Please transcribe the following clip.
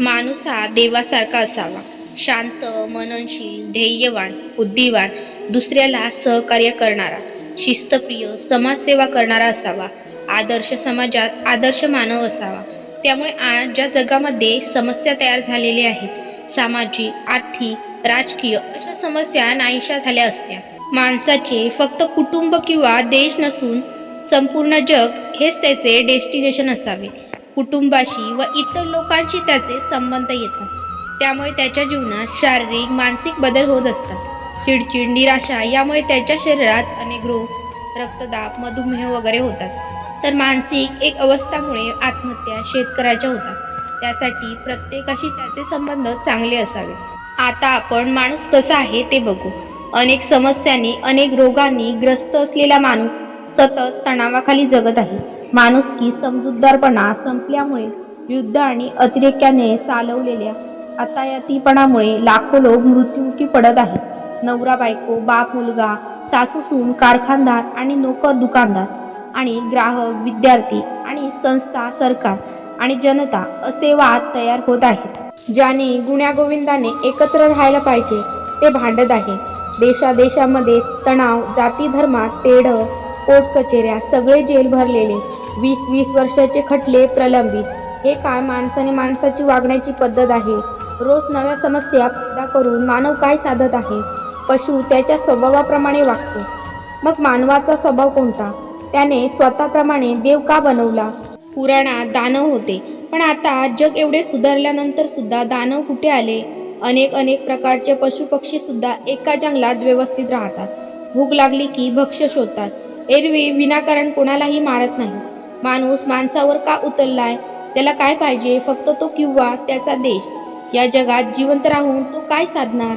माणूस हा देवासारखा असावा. शांत मननशील ध्येयवान बुद्धिवान दुसऱ्याला सहकार्य करणारा शिस्तप्रिय समाजसेवा करणारा असावा. आदर्श समाजात आदर्श मानव असावा. त्यामुळे आज ज्या जगामध्ये समस्या तयार झालेल्या आहेत. सामाजिक आर्थिक राजकीय अशा समस्या नाहीशा झाल्या असत्या. माणसाचे फक्त कुटुंब किंवा देश नसून संपूर्ण जग हेच त्याचे डेस्टिनेशन असावे. कुटुंबाशी व इतर लोकांशी त्याचे संबंध येतात. त्यामुळे त्याच्या जीवनात शारीरिक मानसिक बदल होत असतात. चिडचिड निराशा यामुळे त्याच्या शरीरात अनेक रोग रक्तदाब मधुमेह वगैरे होतात. तर मानसिक एक अवस्थामुळे आत्महत्या शेतकऱ्याच्या होतात. त्यासाठी प्रत्येकाशी त्याचे संबंध चांगले असावे. आता आपण माणूस कसा आहे ते बघू. अनेक समस्यांनी अनेक रोगांनी ग्रस्त असलेला माणूस सतत तणावाखाली जगत आहे. माणुसकी समजूतदारपणा संपल्यामुळे युद्ध आणि अतिरेक्याने चालवलेल्या अतायातीपणामुळे लाखो लोक मृत्युमुखी पडत आहेत. नवरा बायको बाप मुलगा सासू सून कारखानदार आणि नोकर दुकानदार आणि ग्राहक विद्यार्थी आणि संस्था सरकार आणि जनता असे वाद तयार होत आहेत. ज्याने गुण्यागोविंदाने एकत्र राहायला पाहिजे ते भांडत आहे. देशादेशामध्ये तणाव जाती धर्मात तेढ कोर्ट कचेऱ्या सगळे जेल भरलेले वीस वीस वर्षाचे खटले प्रलंबित. हे काय माणसाने माणसाची वागण्याची पद्धत आहे? रोज नव्या समस्या पैदा करून मानव काय साधत आहे? पशु त्याच्या स्वभावाप्रमाणे वागतो. मग मानवाचा स्वभाव कोणता? त्याने स्वतःप्रमाणे देव का बनवला? पुराणात दानव होते. पण आता जग एवढे सुधारल्यानंतर सुद्धा दानव कुठे आले? अनेक अनेक प्रकारचे पशुपक्षी सुद्धा एका जंगलात व्यवस्थित राहतात. भूक लागली की भक्ष्य शोधतात. एरवी विनाकारण कोणालाही मारत नाही. माणूस माणसावर का उतरलाय? त्याला काय पाहिजे? फक्त तो किंवा त्याचा देश. या जगात जिवंत राहून तो काय साधणार?